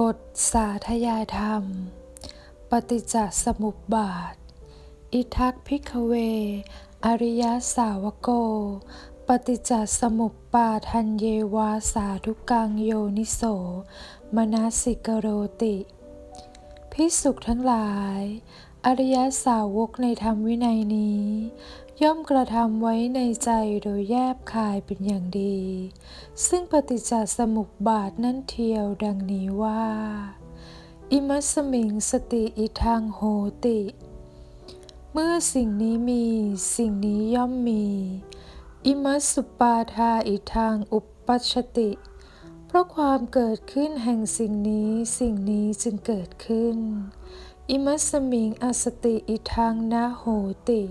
บทสาธยายธรรม ปฏิจจสมุปบาท อิทักพิกเว อริยสาวโก ปฏิจจสมุปบาทันเยวาสาธุกังโยนิโส มนาสิกโรติ พิสุขทั้งหลาย อริยสาวกในธรรมวินัยนี้ ย่อมกระทำไว้ในใจโดยแยบคายเป็นอย่างดี ซึ่งปฏิจจสมุปบาทนั่นเทียวดังนี้ว่า อิมัสมิงสติอิทังโหติ เมื่อสิ่งนี้มีสิ่งนี้ย่อมมี อิมัสสุปาทาอิทังอุปปัชติ เพราะความเกิดขึ้นแห่งสิ่งนี้สิ่งนี้จึงเกิดขึ้น อิมัสมิงอสติอิทังนะโหติ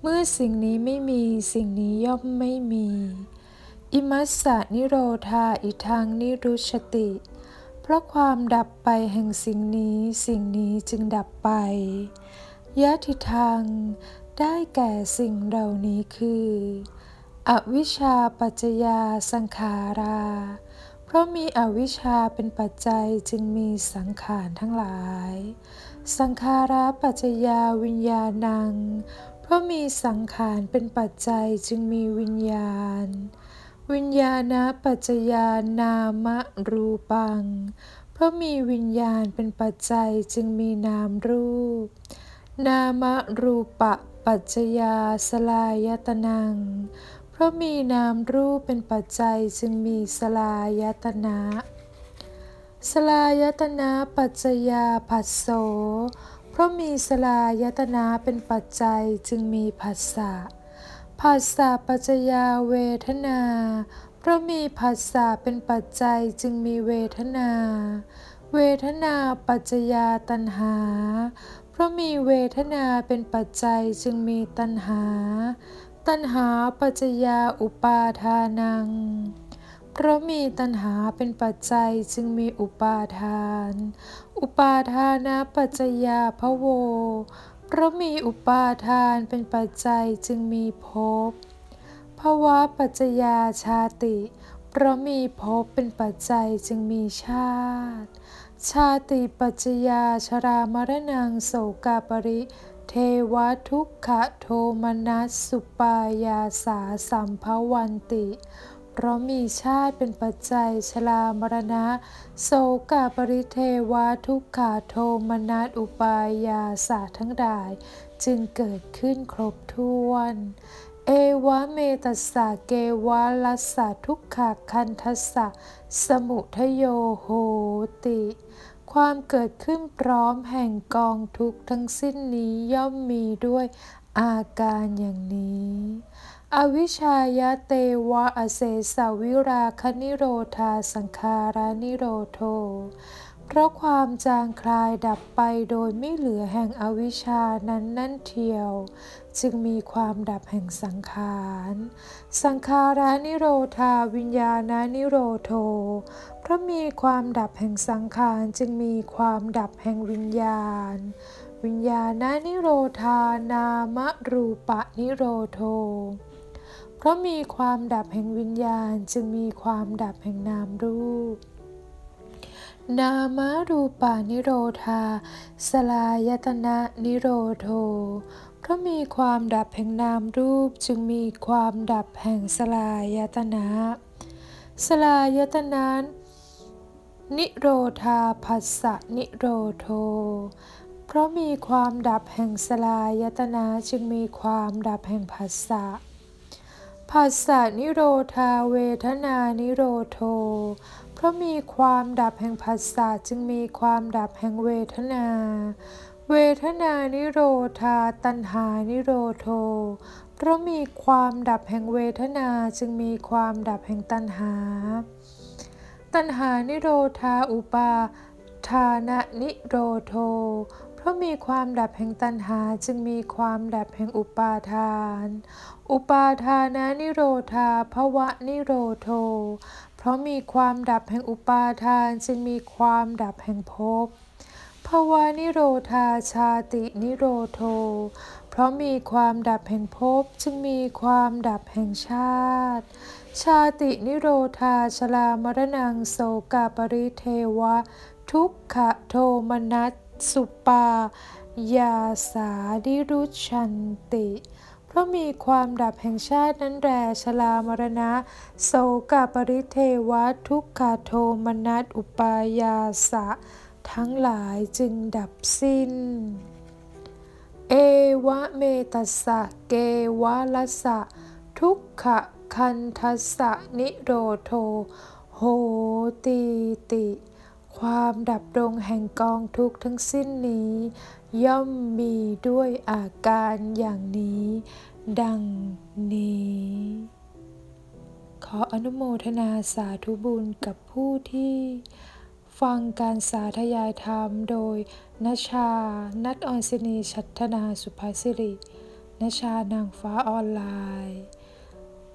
เมื่อสิ่งนี้ไม่มีสิ่งนี้ย่อมไม่มี อิมัสสะนิโรธาอิทังนิรุชติ เพราะความดับไปแห่งสิ่งนี้สิ่งนี้จึงดับไปยะทิทังได้แก่สิ่งเหล่านี้คือ อวิชชาปัจจยาสังขารา เพราะมีอวิชชาเป็นปัจจัยจึงมีสังขารทั้งหลาย สังขาราปัจจยาวิญญาณัง เพราะมีสังขารเป็นปัจจัยจึงมีวิญญาณ วิญญาณปัจจยานามรูปัง เพราะมีวิญญาณเป็นปัจจัยจึงมีนามรูป นามรูปะปัจจยาสลายตนัง ราะมีนามรูปเป็นปัจจัยจึงมีสลายตนะสลายตนะปัจจยาผัสโส เพราะมีสลายตนะเป็นปัจจัยจึงมีผัสสะ ผัสสะปัจจยาเวทนา เพราะมีผัสสะเป็นปัจจัยจึงมีเวทนา เวทนาปัจจยาตัณหา เพราะมีเวทนาเป็นปัจจัยจึงมีตัณหา ตัณหาปัจจยาอุปาทานัง เพราะมีตัณหาเป็นปัจจัยจึงมีอุปาทาน อุปาทานะปัจจยาภโว เพราะมีอุปาทานเป็นปัจจัยจึงมีภพภาวะปัจจยาชาติ เพราะมีภพเป็นปัจจัยจึงมีชาติ ชาติปัจจยาชรามรณังโสกาปริ เทวทุกขโทมนัสสุปายาสาสัมภวันติ เพราะมีชาติเป็นปัจจัยชรามรณะ โสกาปริเทวทุกขาโทมนัสอุปายาสาทั้งหลาย จึงเกิดขึ้นครบถ้วน เอวะเมตัสสะเกวะลัสสะทุกขคันทัสสะสมุทโยโหติ ความเกิดขึ้นพร้อมแห่งกองทุกข์ทั้งสิ้นนี้ย่อมมีด้วยอาการอย่างนี้ อวิชายะเตวะอเสสาวิราคนิโรธาสังคารานิโรโท เพราะความจางคลายดับไปโดยไม่เหลือแห่งอวิชชานั้นนั่นเทียว จึงมีความดับแห่งสังขาร สังขารานิโรธาวิญญาณานิโรโท เพราะมีความดับแห่งสังขารจึงมีความดับแห่งวิญญาณ วิญญาณานิโรธานามรูปะนิโรโทเพราะมีความดับแห่งวิญญาณจึงมีความดับแห่งนามรูป นามรูปานิโรธา สลายตนะนิโรโท เพราะมีความดับแห่งนามรูปจึงมีความดับแห่งสลายตนะสลายตนะนิโรธาภัสสะนิโรโท เพราะมีความดับแห่งสลายตนะจึงมีความดับแห่งภัสสะ ผัสสะนิโรธาเวทนานิโรโท เพราะมีความดับแห่งผัสสะจึงมีความดับแห่งเวทนา เวทนานิโรธาตัณหานิโรโท เพราะมีความดับแห่งเวทนาจึงมีความดับแห่งตัณหา ตัณหานิโรธาอุปาทานะนิโรโท เพราะมีความดับแห่งตัณหาจึงมีความดับแห่งอุปาทาน อุปาทานะนิโรธาภวะนิโรโท เพราะมีความดับแห่งอุปาทานจึงมีความดับแห่งภพภวานิโรธาชาตินิโรโท เพราะมีความดับแห่งภพจึงมีความดับแห่งชาติ ชาตินิโรธาชลามรณังโสกาปริเทวะ ทุกขโทมนัสสุปายาสาดิรุชันติ เพราะมีความดับแห่งชาตินั้นแรชลามรณะ โสกาปริเทวะทุกขโทมนัสอุปายาสะ ทั้งหลายจึงดับสิ้น เอวะเมตัสสะเกวะลัสะ ทุกขะคันทัสสะนิโรโท โหตีติ ความดับลงแห่งกองทุกข์ทั้งสิ้นนี้ ย่อมมีด้วยอาการอย่างนี้ ดังนี้ ขออนุโมทนาสาธุบุญกับผู้ที่ ฟังการสาธยายธรรมโดยนชา นัทออนซินีชัฒนาสุภาสิรินชานางฟ้าออนไลน์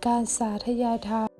การสาธยายธรรม